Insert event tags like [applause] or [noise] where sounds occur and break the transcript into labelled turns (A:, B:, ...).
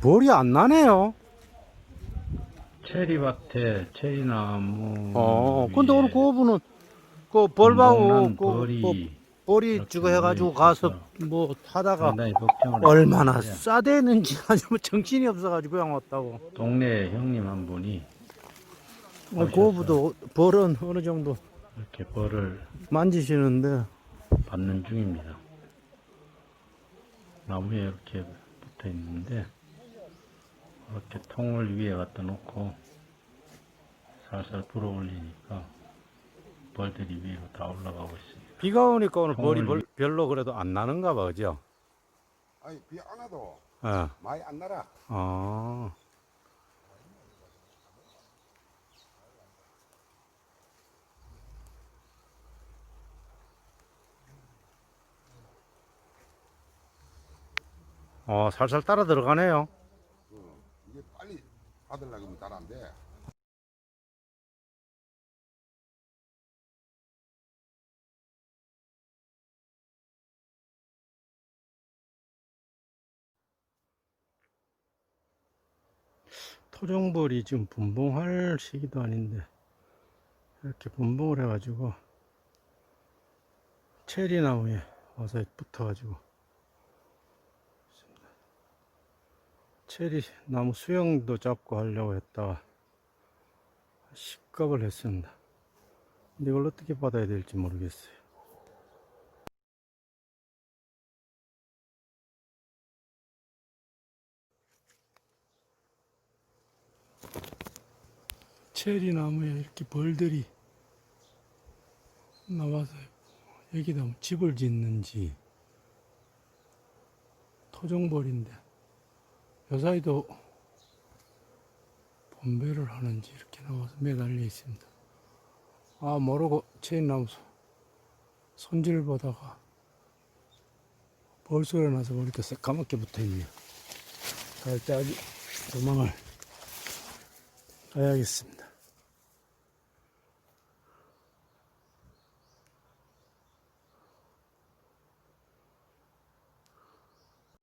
A: 벌이 안 나네요.
B: 체리밭에 체리나무.
A: 어, 근데 오늘 그 부분은 그
B: 엄청난
A: 그
B: 벌이
A: 그 벌이
B: 이렇게
A: 주고 해가지고 가서 뭐 하다가
B: 상당히 걱정을
A: 얼마나
B: 했는데
A: 싸대는지 [laughs] 아주 뭐 정신이 없어가지고 그냥 왔다고.
B: 동네 형님 한 분이
A: 어, 그거보다 벌은 어느 정도
B: 이렇게 벌을
A: 만지시는데
B: 받는 중입니다. 나무에 이렇게 붙어 있는데 이렇게 통을 위에 갖다 놓고 살살 불어 올리니까 벌들이 위로 다 올라가고 있습니다.
A: 비가 오니까 오늘 벌이 벌- 별로 그래도 안 나는가 봐, 그죠?
C: 아니 비 안 와도
A: 예.
C: 많이 안 나라.
A: 아. 어, 살살 따라 들어가네요.
C: 잘안 돼.
A: 토종벌이 지금 분봉할 시기도 아닌데 이렇게 분봉을 해가지고 체리 나무에 와서 붙어가지고 있습니다. 체리 나무 수영도 잡고 하려고 했다가 식겁을 했습니다. 근데 이걸 어떻게 받아야 될지 모르겠어요. 체리 나무에 이렇게 벌들이 나와서 여기다 뭐 집을 짓는지 토종벌인데 요 사이도 분배를 하는지 이렇게 나와서 매달려 있습니다. 아 모르고 체리 나무 손- 손질 보다가 벌 소리 나서 보니까 새까맣게 붙어 있네요. 갈때 아주 도망을 가야겠습니다.